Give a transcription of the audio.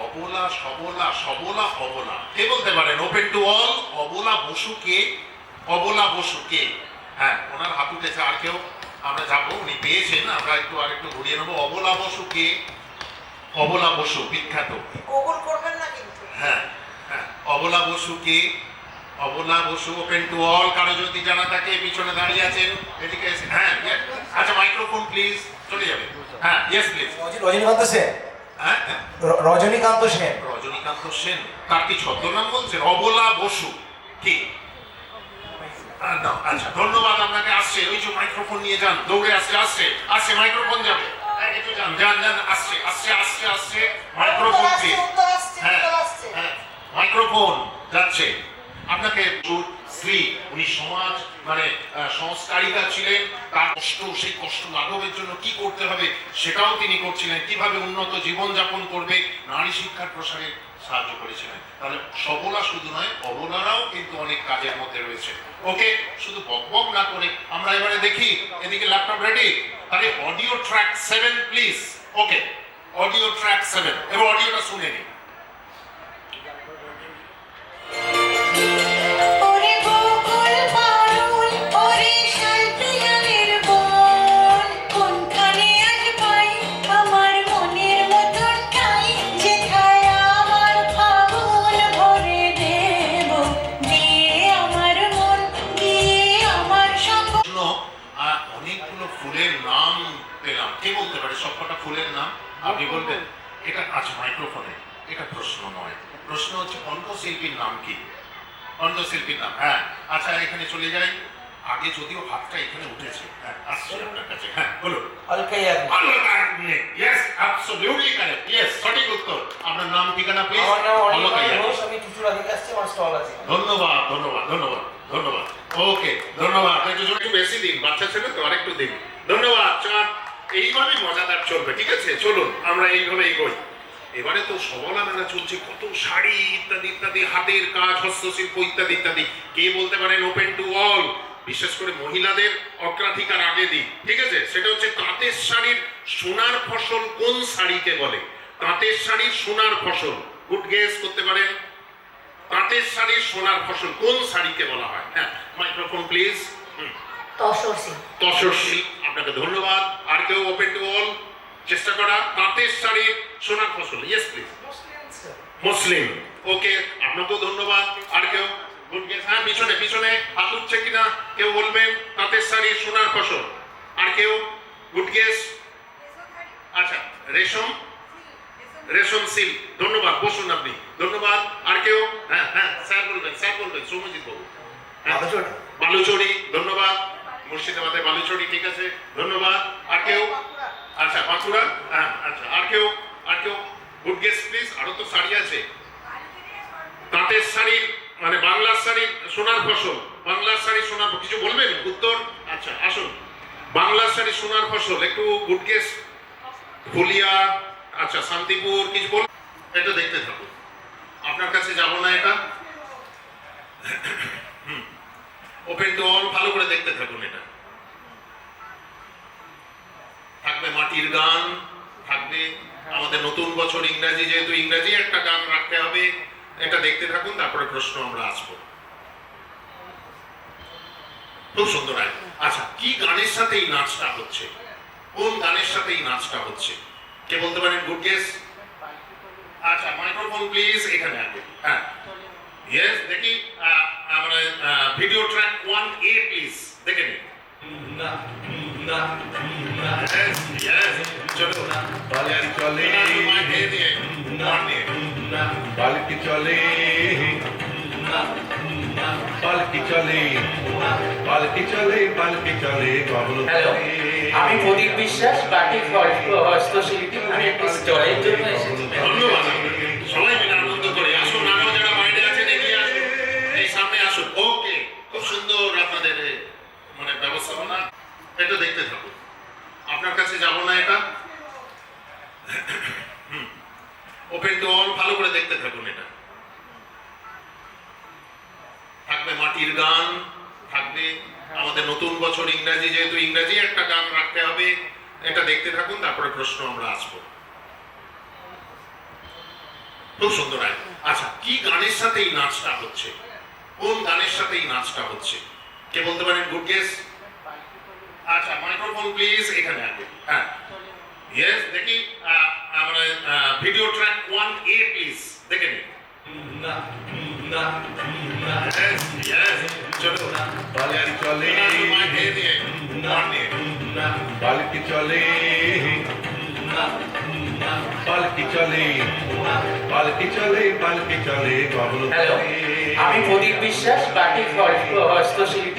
অবলা সবলা সবলা অবলা। কে বলতে পারেন? ওপেন টু অল অবলা বসু কে অবলা বসু কে হ্যাঁ ওনার হাত উঠেছে আর কেউ আমরা যাব। উনি পেয়েছেন আমরা একটু আর একটু ঘুরিয়ে নেব। অবলা বসু কে অবলা বসু বিখ্যাত। গুগল করবেন না কিন্তু। হ্যাঁ হ্যাঁ অবলা বসু কে অবলা বসু ওপেন টু অল কারও যদি জানা থাকে পিছনে দাঁড়িয়ে আছেন এদিকে হ্যাঁ. আচ্ছা মাইক্রোফোন প্লিজ চলে যাবে। হ্যাঁ ইয়েস প্লিজ রজনীকান্ত সেন। হ্যাঁ হ্যাঁ র- রজনীকান্ত সেন। রজনীকান্ত সেন। তার কি ছদ্মনাম বলছেন অবলা বসু। কি? আচ্ছা ধন্যবাদ, আপনাকে আসছে। ওই যে মাইক্রোফোন নিয়ে যান, দৌড়ে আসছে আসছে আসছে, মাইক্রোফোন যাবে। একটু যান যান যান, আসছে আসছে মাইক্রোফোন উত্তর আসছে, প্লিজ উত্তর আসছে, হ্যাঁ উত্তর আসছে। হ্যাঁ মাইক্রোফোন যাচ্ছে আপনাকে তোর স্ত্রী উনি সমাজ মানে আহ, সংস্কারিতা ছিলেন তার কষ্ট, সেই কষ্ট লাঘবের জন্য কি করতে হবে সেটাও তিনি করছিলেন। কীভাবে উন্নত জীবন যাপন করবে, নারী শিক্ষার প্রসারে সাহায্য করেছিলেন। তাহলে সবলা শুধু নয়, অবলারাও কিন্তু অনেক কাজের মধ্যে রয়েছে। ওকে, শুধু বক বক না করে আমরা এবারে দেখি, এদিকে ল্যাপটপ রেডি তাহলে audio track seven please okay audio track seven এবার অডিওটা শুনে নিই। ফুলের নাম পেলাম। কে বলতে পারে? সবকটা ফুলের নাম? আপনি বলবেন এটা আচ্ছা মাইক্রোফোনে এটা প্রশ্ন নয়। প্রশ্ন হচ্ছে কণ্ঠশিল্পীর নাম কি? কণ্ঠশিল্পীর নাম হ্যাঁ। আচ্ছা এখানে চলে যাই। আগে যদিও হাতটা এখানে উঠেছে হ্যাঁ আপনার কাছে। হ্যাঁ বলুন। ইয়েস অ্যাবসলিউটলি কারেক্ট ইয়েস সঠিক উত্তর। আপনার নাম ঠিকানা প্লিজ আমার নাম অনির্বাণ ঘোষ। আমি চুচুড়া থেকে আসছি আমার স্টল আছে। ধন্যবাদ ধন্যবাদ ধন্যবাদ ধন্যবাদ। ওকে ধন্যবাদ। একটু বেশি দিন। বাচ্চা ছেলে তো আরেকটু দিন ধন্যবাদ চাঁদ। এইভাবেই মজাদার চলবে ঠিক আছে? চলুন আমরা এইভাবে এগোই। এবারে তো সবলা মেলা চলছে কত শাড়ি ইত্যাদি ইত্যাদি হাতের কাজ হস্তশিল্প ইত্যাদি ইত্যাদি। কে বলতে পারেন ওপেন টু অল বিশেষ করে মহিলাদের অগ্রাধিকার আগে দিই ঠিক আছে? সেটা হচ্ছে তাঁতের শাড়ির সোনার ফসল কোন শাড়িকে বলে? তাঁতের শাড়ির সোনার ফসল গুড গেস করতে পারেন। তাঁতের শাড়ির সোনার ফসল কোন শাড়িকে বলা হয়? হ্যাঁ মাইক্রোফোন প্লিজ তসর সিং তসরশী আপনাকে ধন্যবাদ। আর কেউ ওপেন টু অল চেষ্টা করা। তাঁতের শাড়ির সোনার ফসল। ইয়েস প্লিজ মুসলিম ওকে আপনাকেও ধন্যবাদ। আর কেউ? হ্যাঁ পিছনে পিছনে। হাত উঠছে কিনা? কেউ বলবেন তাঁতের শাড়ির সোনার ফসল। আর কেউ? গুড গেস আচ্ছা রেশম? রেশম সিল ধন্যবাদ বসুন আপনি। ধন্যবাদ। আর কেউ? হ্যাঁ হ্যাঁ স্যার বলবেন স্যার বলবেন সৌমজিৎ বাবু। হ্যাঁ। বালুচরি ধন্যবাদ। মুর্শিদাবাদে বালুচরি, ঠিক আছে? ধন্যবাদ। আর কেউ? আচ্ছা বাঁকুড়া? হ্যাঁ আচ্ছা। আর কেউ? আর কেউ? গুড গেস প্লিজ আরও তো শাড়ি আছে। তাঁতের শাড়ির মানে বাংলার শাড়ির সোনার ফসল। বাংলার শাড়ি সোনার কিছু বলবেন? উত্তর? আচ্ছা আসুন। বাংলার শাড়ি সোনার ফসল, একটু গুড গেস ফুলিয়া আচ্ছা শান্তিপুর, কিছু বল এটা দেখতে থাকুন। আপনার কাছে যাব না এটা? ওপেন টু অল ভালো করে দেখতে থাকুন এটা থাকবে মাটির গান থাকবে আমাদের নতুন বছর ইংরাজি, যেহেতু ইংরাজি একটা গান রাখতে হবে, এটা দেখতে থাকুন, তারপরে প্রশ্ন আমরা আসব। খুব সুন্দর আচ্ছা কি গানের সাথে এই নাচটা হচ্ছে? কোন গানের সাথে এই নাচটা হচ্ছে? কে বলতে পারেন? গুড গেস আচ্ছা মাইক্রোফোন প্লিজ এখানে আগে। হ্যাঁ। দেখি আমরা video track one A please দেখে নিন। চলো চলে। বালকি চলে পালকি চলে পালকি চলে পালকি চলে আমি প্রদীপ বিশ্বাস হস্ত- হস্তশিল্পী আমি একটি স্টলের জন্য এসেছি ওপেন টু অল ভালো করে দেখতে থাকুন এটা। থাকবে মাটির গান, থাকবে আমাদের নতুন বছর ইংরাজি, যেহেতু ইংরাজি একটা গান রাখতে হবে, এটা দেখতে থাকুন, তারপরে প্রশ্ন আমরা আসব। খুব সুন্দর আচ্ছা কি গানের সাথে এই নাচটা হচ্ছে? কোন গানের সাথে এই নাচটা হচ্ছে? কে বলতে পারেন? গুড গেস আচ্ছা মাইক্রোফোন প্লিজ এখানে আগে। হ্যাঁ। দেখি video track one A please দেখে নিন চলো। পালকি চলে। পালকি চলে। পালকি চলে। পালকি চলে পালকি চলে আমি প্রদীপ বিশ্বাস হল- হস্তশিল্পী